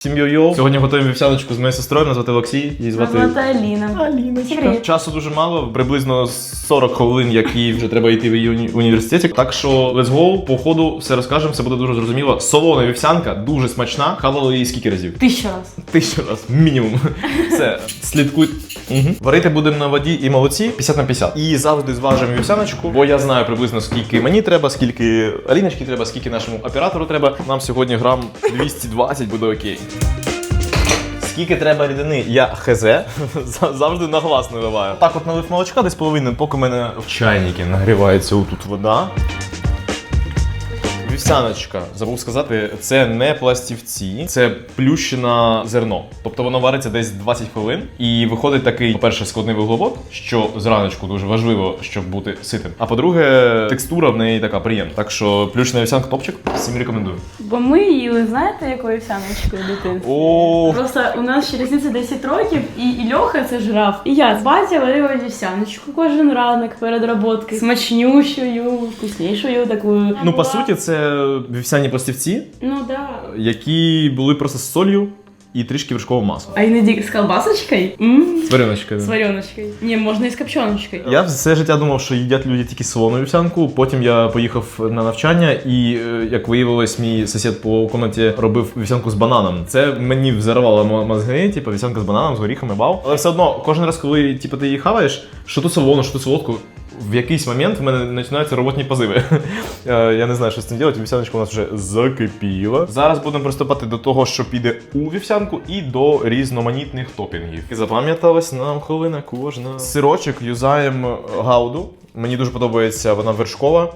Всім йо-йо. Сьогодні готуємо вівсяночку з моєю сестрою, назвати звати Олексій, її звати Звати Аліна. Аліночка. Привіт. Часу дуже мало, приблизно 40 хвилин, як їй вже треба йти в її уні- університеті. Так що let's go, по ходу все розкажемо, все буде дуже зрозуміло. Солона вівсянка, дуже смачна. Хавали її скільки разів? Тисячу раз. Тисячу раз, мінімум. Все, слідкуй. Угу. Варити будемо на воді і молоці 50 на 50. І завжди зважимо вівсяночку, бо я знаю приблизно скільки мені треба, скільки Аліночки треба, скільки нашому оператору треба. Нам сьогодні грам 220 буде окей. Скільки треба рідини, я хз, завжди на глас наливаю. Так от налив молочка десь половину, поки в мене в чайнику нагрівається отут вода. Вівсяночка, забув сказати, це не пластівці, це плющене зерно. Тобто воно вариться десь 20 хвилин і виходить такий, по-перше, складний вуглевод, що зраночку дуже важливо, щоб бути ситим. А по-друге, текстура в неї така приємна. Так що плющена вівсянка топчик, всім рекомендую. Бо ми їли, знаєте, якою вівсяночкою дитинстві? О, Просто у нас ще різниця 10 років, і, і Льоха це жрав. І я з батя варила вівсяночку кожен ранок перед роботкою. Смачнющою, вкуснішою такою. ну по суті, це вівсяні пластівці, Ну да. які були просто з солью і трішки вершкового масла. А іноді з колбасочкою? Ммм. З вареничкою. З вареночкою. Ні, можна і з копченочкою. Я все життя думав, що їдять люди тільки солону вівсянку. Потім я поїхав на навчання, і е, як виявилось, мій сусід по кімнаті робив вівсянку з бананом. Це мені взорвало мо- мозги, типу вівсянка з бананом, з горіхами, вау. Але все одно, кожен раз, коли типу, ти її хаваєш, що тут солоно, що тут солодку. В якийсь момент в мене починаються роботні позиви. Е, Я не знаю, що з цим робити. Вівсяночка у нас вже закипіла. Зараз будемо приступати до того, що піде у вівсянку, і до різноманітних топінгів. Запам'яталась нам хвилина кожна. Сирочок юзаємо гауду. Мені дуже подобається вона вершкова,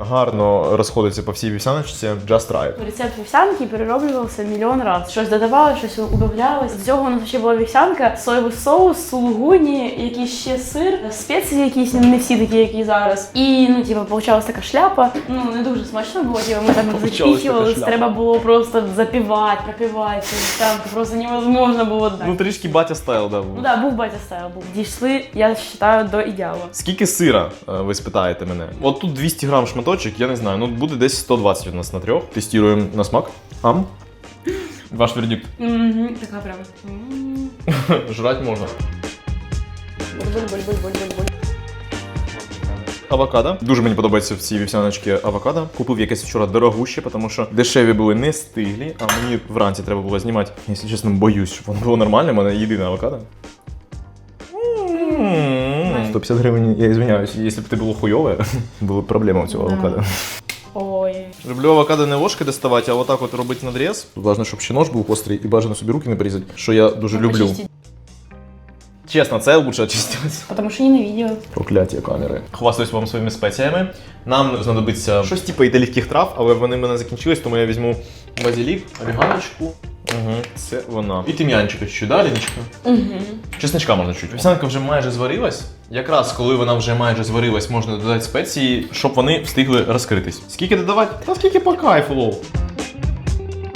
гарно розходиться по всій вівсяночці. Just it. Рецепт вівсянки перероблювався мільйон разів. Щось додавалося, щось убавлялось. З цього у нас ще була вівсянка, соєвий соус, сулугуні, якийсь ще сир, спеції якісь не всі такі, які зараз. І ну, типу, получалась така шляпа. Ну не дуже смачно було. Типу, ми там шляпа. треба було просто запівати, пропівати вівсянку. Просто невозможно було так. Ну трішки батя стайл, да. був. Ну да, був батя стайл, був. Дійшли, я вважаю, до ідеалу. Скільки сира, е, ви спитаєте мене? От тут 200 грам шматочок, я не знаю, ну буде десь 120 у нас на трьох. Тестуємо на смак. Ам. Ваш вердикт. Угу, така прям. Жрать можна. Буль-буль-буль-буль-буль-буль. Авокадо. Дуже мені подобається в цій вівсяночці авокадо. Купив якесь вчора дорогуще, тому що дешеві були не стиглі, а мені вранці треба було знімати. Якщо чесно, боюсь, щоб воно було нормальне, в мене єдине авокадо. 150 гривень, я извиняюсь, якщо б це було хуйове, були б проблеми у цього авокадо. Ой. Люблю авокадо не ложкою доставати, а отак от робити надріз. Важно, щоб ще нож був гострий і бажано собі руки не порізати, що я дуже люблю. Чесно, це лучше очистилось. Потому що не. Прокляття камери. Хвастаюсь вам своїми спеціями. Нам знадобиться щось типу італійських трав, але вони в мене закінчились, тому я візьму базилік, оріганочку. Угу, це вона. І тим'янчика чуть далі, нічка. Угу. Чесничка можна чуть. Вівсянка вже майже зварилась. Якраз коли вона вже майже зварилась, можна додати спеції, щоб вони встигли розкритись. Скільки додавати? Та скільки по кайфу.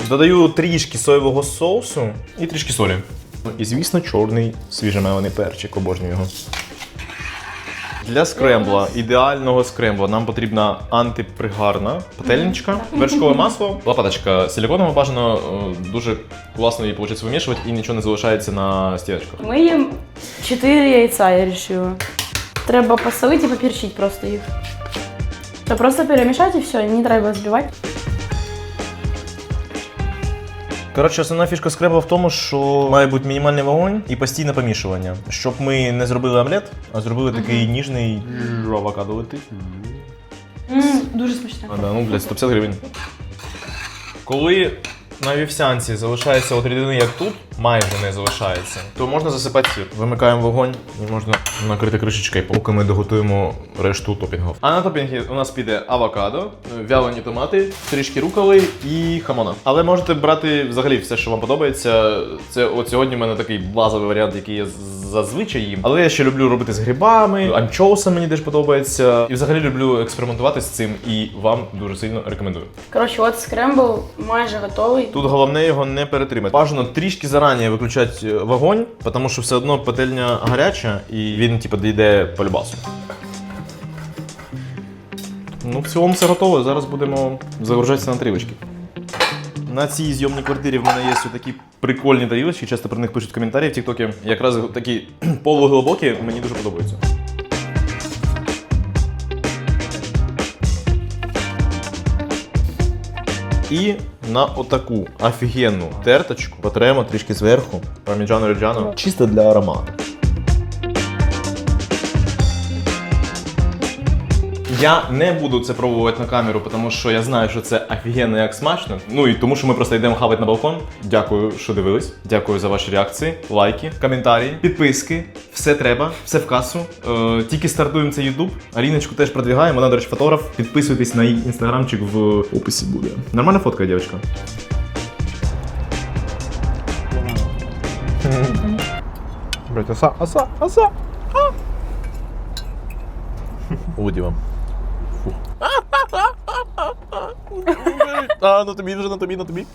Додаю трішки соєвого соусу і трішки солі. Ну, І, звісно, чорний свіжемелений перчик, обожнюю його. Для скрембла, ідеального скрембла, нам потрібна антипригарна пательничка, вершкове масло, лопаточка силіконова бажано, е, дуже класно її виходить вимішувати і нічого не залишається на стіночках. Ми їм 4 яйця, я вирішила. Треба посолити і поперчити просто їх. Та просто перемішати і все, не треба збивати. Коротше, основна фішка скребла в тому, що має бути мінімальний вогонь і постійне помішування. Щоб ми не зробили омлет, а зробили такий ніжний авокадо летить. М, Дуже смачно. А, да, ну, блядь, 150 гривень. Коли на вівсянці залишається от рідини, як тут, майже не залишається, то можна засипати сир. Вимикаємо вогонь і можна накрити кришечкою, поки ми доготуємо решту топінгів. А на топінги у нас піде авокадо, вялені томати, трішки руколи і хамона. Але можете брати взагалі все, що вам подобається. Це от сьогодні в мене такий базовий варіант, який я зазвичай їм. Але я ще люблю робити з грибами, анчоусом мені теж подобається. І взагалі люблю експериментувати з цим і вам дуже сильно рекомендую. Коротше, от скрембл майже готовий. Тут головне його не перетримати. Бажано трішки зарані виключати е, вогонь, тому що все одно пательня гаряча і він типу дійде по любасу. Ну, в цілому все готово. Зараз будемо загружатися на тривочки. на цій зйомній квартирі в мене є такі прикольні тарілочки, часто про них пишуть коментарі в Тіктокі. Якраз такі полуглибокі, мені дуже подобаються. І на отаку офігенну терточку. Потремо трішки зверху. Парміджано реджано чисто для аромату. Я не буду це пробувати на камеру, тому що я знаю, що це офігенно як смачно. Ну і тому, що ми просто йдемо хавати на балкон. Дякую, що дивились. Дякую за ваші реакції, лайки, коментарі, підписки. Все треба, все в касу. Е, тільки стартуємо цей YouTube. Аліночку теж продвигаємо. Вона, до речі, фотограф. Підписуйтесь на її інстаграмчик в описі буде. Нормальна фотка, дівчинка? Блять, оса, оса, оса. Уді вам. А, на тобі вже, на тобі, на тобі.